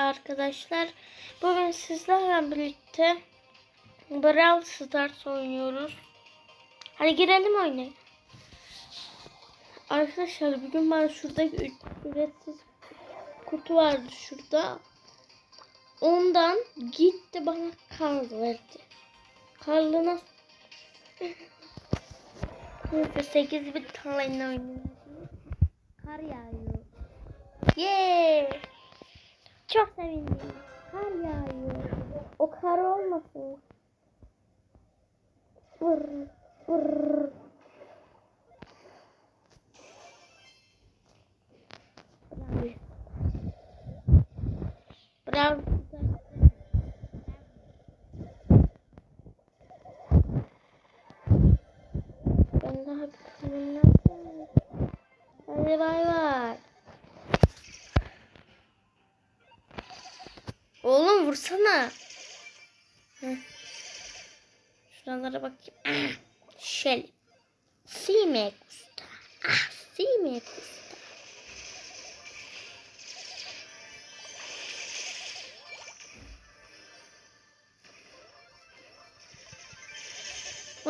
Arkadaşlar bugün sizlerle birlikte Brawl Stars oynuyoruz. Hadi girelim oyuna. Arkadaşlar bugün ben şurada ücretsiz kutu vardı şurada. Ondan gitti bana kar verdi. Karlı nasıl? Neyse 8 bir tane oynuyoruz. Kar yağıyor. Yeah! Çok sevindim. Kar yağıyor. O kar olmasın. Vır, vır. Bravo. Ben daha bir kanımdan Hadi bay bay. Vursana. Heh. Şuralara bakayım. Şel. Simek usta. Ah simek usta.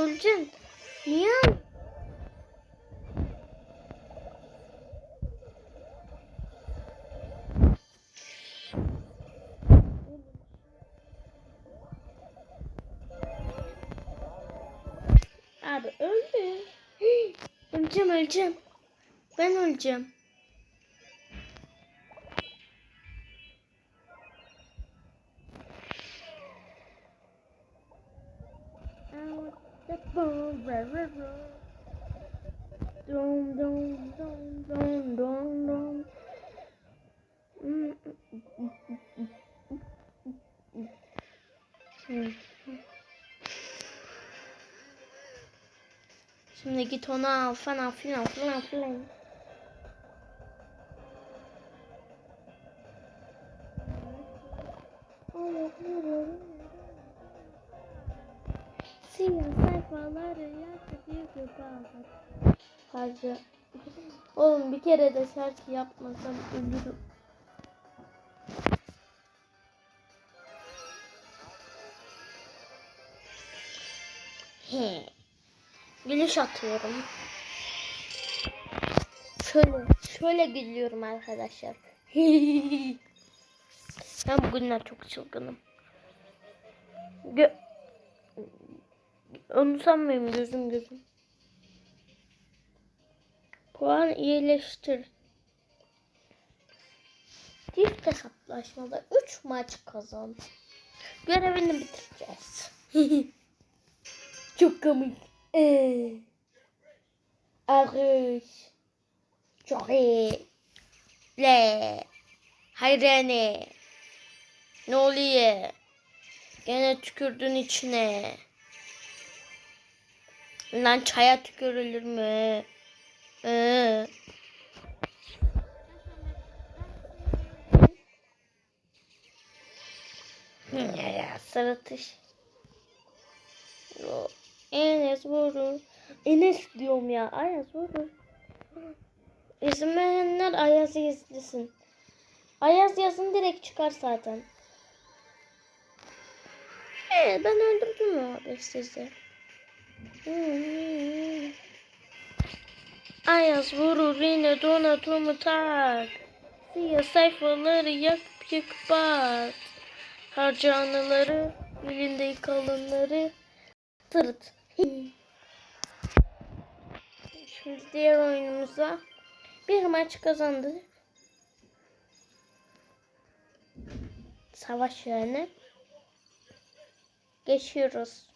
Öleceksin. Niye? Öleceğim. Ben öleceğim. Dum dum dum dum dum dum. Hmm, Şimdi git onu al falan filan filan filan. Siyah sayfaları yakıp yıkıp aldık. Hacı. Oğlum bir kere de şarkı yapmasam ölürüm. Gülüş atıyorum. Şöyle, şöyle gülüyorum arkadaşlar. ben bugünler çok çılgınım. Gö Onu sanmıyorum gözüm gözüm. Puan iyileştir. Çift hesaplaşmada 3 maç kazan. Görevini bitireceğiz. çok komik. Ee, Arış. Çok iyi. Le. Hayrani. Ne oluyor? Gene tükürdün içine. Lan çaya tükürülür mü? Ee. Ya sırıtış. Enes vurur. Enes diyorum ya. Ayaz vurur. İzlemeyenler Ayaz'ı izlesin. Ayaz yazın direkt çıkar zaten. Ee, ben öldürdüm abi sizi. Hmm. Ayaz vurur yine donatumu tak. Siyah sayfaları yakıp yakıp at. Harca anıları, elinde kalınları. Tırt. Şimdi diğer oyunumuza bir maç kazandık. Savaş yani. Geçiyoruz.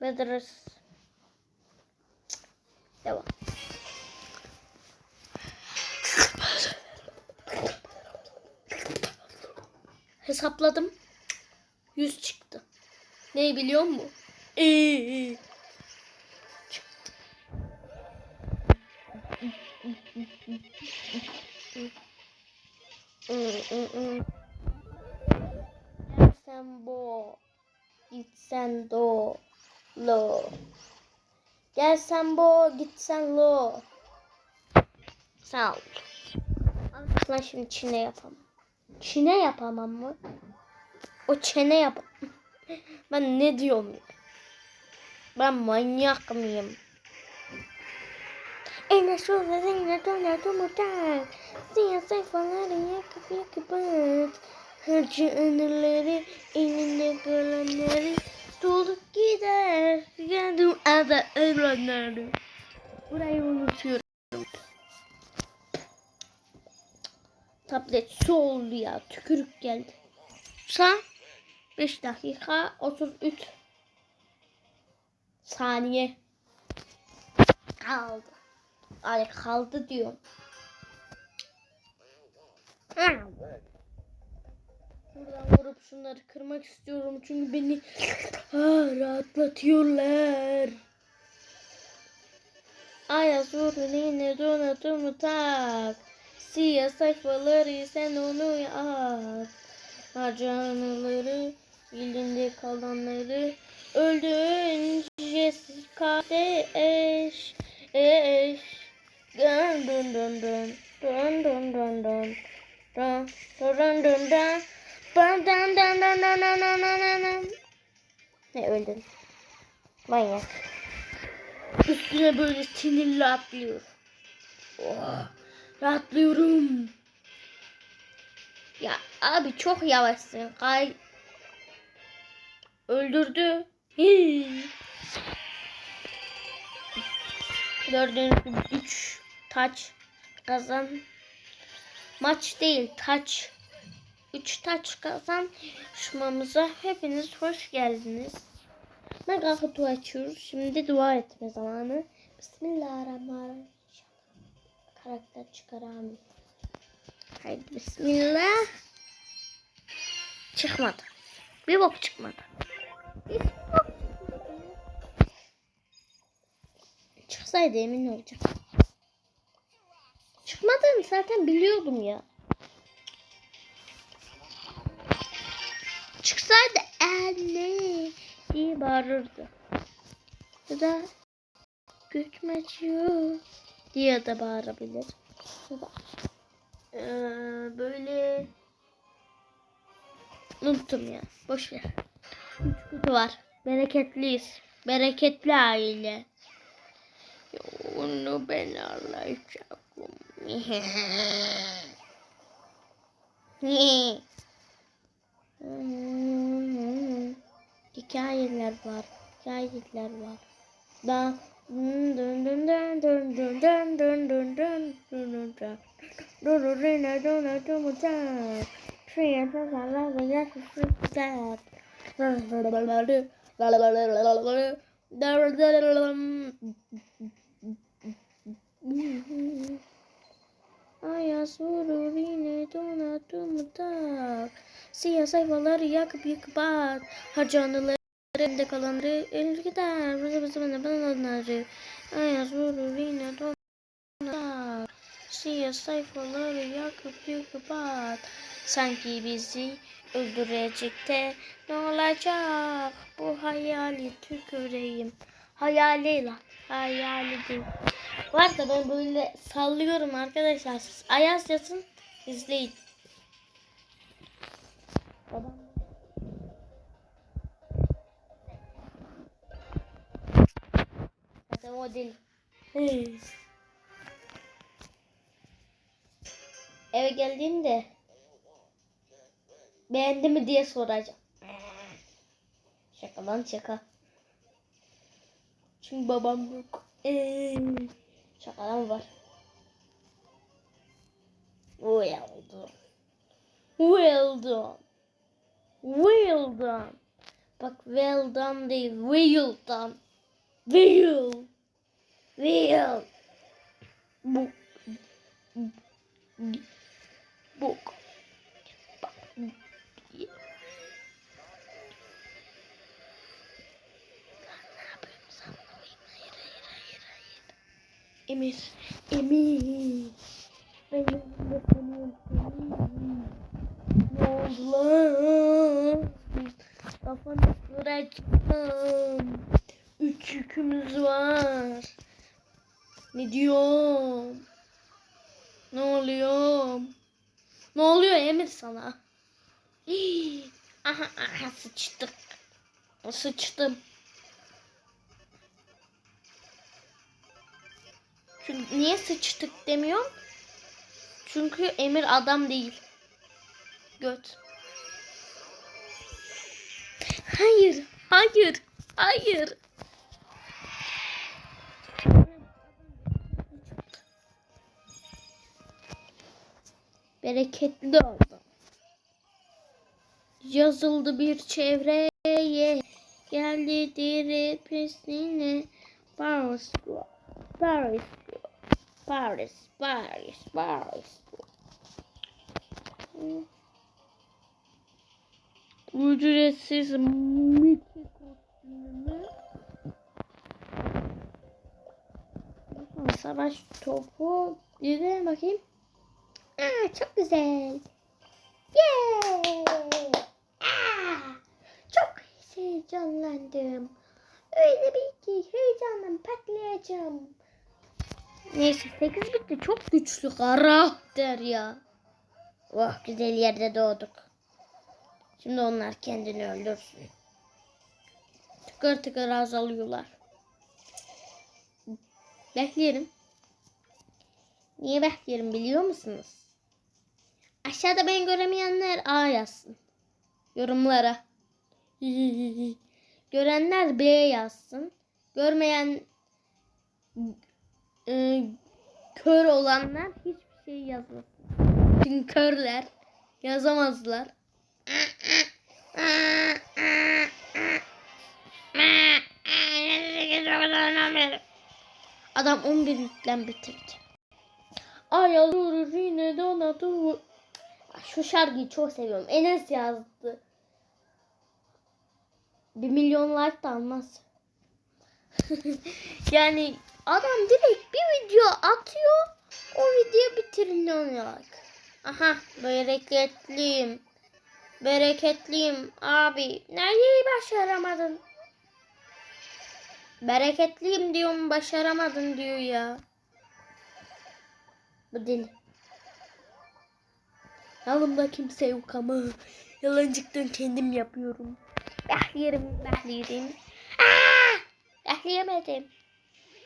Bedres. Devam. Hesapladım. 100 çıktı. Ne biliyor musun? Ee, Gelsen bo, gitsen do, lo. Gelsen bo, gitsen lo. Sağ ol. Lan şimdi çine yapamam. Çine yapamam mı? O çene yap. Ben ne diyorum? Ben manyak mıyım? En şurada yine döner dumurtak. Siyah sayfaları yakıp yakıp at. Harcı anıları elinde kalanları dolup gider. Yandım ada ölenleri. Burayı unutuyorum. Tablet su oldu ya. Tükürük geldi. Sa 5 dakika 33 saniye kaldı. Ay kaldı diyorum. Buradan vurup şunları kırmak istiyorum çünkü beni ah, rahatlatıyorlar. Ayaz vurdu yine donatımı tak. Siyah sayfaları sen onu at. Harcanıları, elinde kalanları öldün Jessica de eş eş dön dön dön dön dön dön dön dön dön dön dön dön dun dun dun dun dun dun dun dun dun. Ne öldün? Manyak. Üstüne böyle sinirli atlıyor. Oh, rahatlıyorum. Ya abi çok yavaşsın. Kay öldürdü. Hii. Gördüğünüz gibi 3 taç kazan. Maç değil taç. 3 taç kazan şumamıza hepiniz hoş geldiniz. Mega kutu açıyoruz. Şimdi dua etme zamanı. Bismillahirrahmanirrahim. Karakter çıkar amin. Haydi bismillah. Çıkmadı. Bir bok çıkmadı. Çıksaydı emin olacağım. Çıkmadığını zaten biliyordum ya. Çıksaydı anne diye bağırırdı. Ya da götmeciyor diye de bağırabilir. Ya da ee, böyle unuttum ya. Boş ver. Üç kutu var. Bereketliyiz. Bereketli aile. Onu ben alacağım. Hikayeler var. Hikayeler var. Da dun dun dun dun dun dun dun dun dun dun dun dun dun Dororina dona domuta. Ayas vurur yine donatum tak. Siyah sayfaları yakıp yıkıp at. Harcanıları elimde kalanları el gider. Ayas vurur yine donatum Siyah sayfaları yakıp yıkıp at. Sanki bizi öldürecek de ne olacak? Bu hayali tüküreyim. Hayali lan. Hayali değil. Var da ben böyle sallıyorum arkadaşlar. Siz Ayaz yazın izleyin. Adam. Zaten o değil. Eve geldiğimde beğendi mi diye soracağım. Şaka lan şaka. Çünkü babam yok. Ee, şaka var? Well done. Well done. Well done. Bak well done değil. Well done. Well. Well. Bu. Bok. Bak. Emir. Emir. Ben yanımda. Ne oldu lan? Kafanı kıracağım. Üç yükümüz var. Ne diyorum? Ne oluyor? Ne oluyor Emir sana? Aha aha sıçtık. Sıçtım. Çünkü niye sıçtık demiyorum? Çünkü Emir adam değil. Göt. Hayır, hayır, hayır. Bereketli oldu. Yazıldı bir çevreye. Geldi diri pisliğine. Paris, Paris, Paris, Paris, Paris. Ücretsiz Mickey kostümü. Savaş topu. Gidelim bakayım. Aa, çok güzel. Yay! Aa, çok heyecanlandım. Öyle bir ki heyecandan patlayacağım. Neyse 8 bitti. Çok güçlü karakter ya. Oh güzel yerde doğduk. Şimdi onlar kendini öldürsün. Tıkır tıkır azalıyorlar. Bekleyelim. Niye bekleyelim biliyor musunuz? Aşağıda beni göremeyenler A yazsın. Yorumlara. Görenler B yazsın. Görmeyen e, kör olanlar hiçbir şey yazmasın. Çünkü körler yazamazlar. Adam 11 yüklen bitirdi. Ay alır yine donadı. Şu şarkıyı çok seviyorum. Enes yazdı. Bir milyon like da almaz. yani adam direkt bir video atıyor. O video bir trilyon like. Aha bereketliyim. Bereketliyim abi. Neyi başaramadın? Bereketliyim diyorum başaramadın diyor ya. Bu deli. Yanımda kimse yok ama yalancıktan kendim yapıyorum. Behliyerim, behliyerim. Aa! Behliyemedim.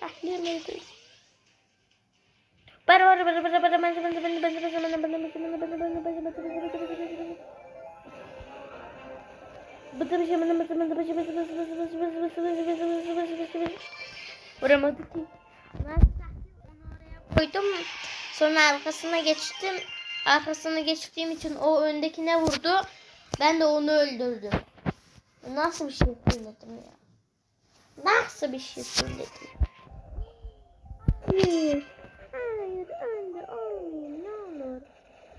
Behliyemedim. Bara bara bara bara bara bara bara bara bara bara bara bara bara bara bara bara bara bara bara bara Vuramadı ki. Oraya koydum. Sonra arkasına geçtim. Arkasına geçtiğim için o öndekine vurdu. Ben de onu öldürdüm. Nasıl bir şey söyledim ya? Nasıl bir şey söyledim? Hayır. Hayır öldür olmayayım ne olur.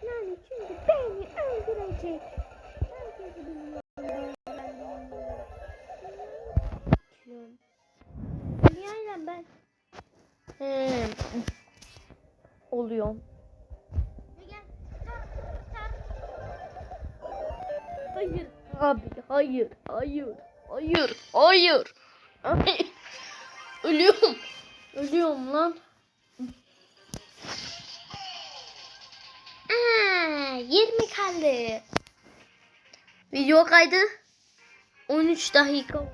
Yani çünkü beni öldürecek. Herkesi biliyor. Dünyayla ben hmm. oluyorum. Hayır abi hayır hayır hayır hayır. Ay, Ölüyorum. Ölüyorum lan. Aa, 20 kaldı. Video kaydı 13 dakika.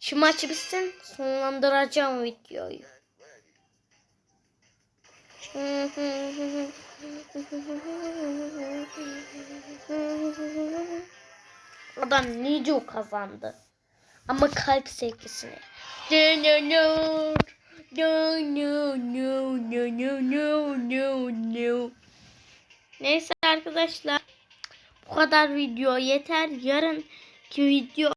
Şu maç bitsin sonlandıracağım videoyu. Adam Nijo kazandı. Ama kalp sevgisini. Neyse arkadaşlar. Bu kadar video yeter. Yarınki video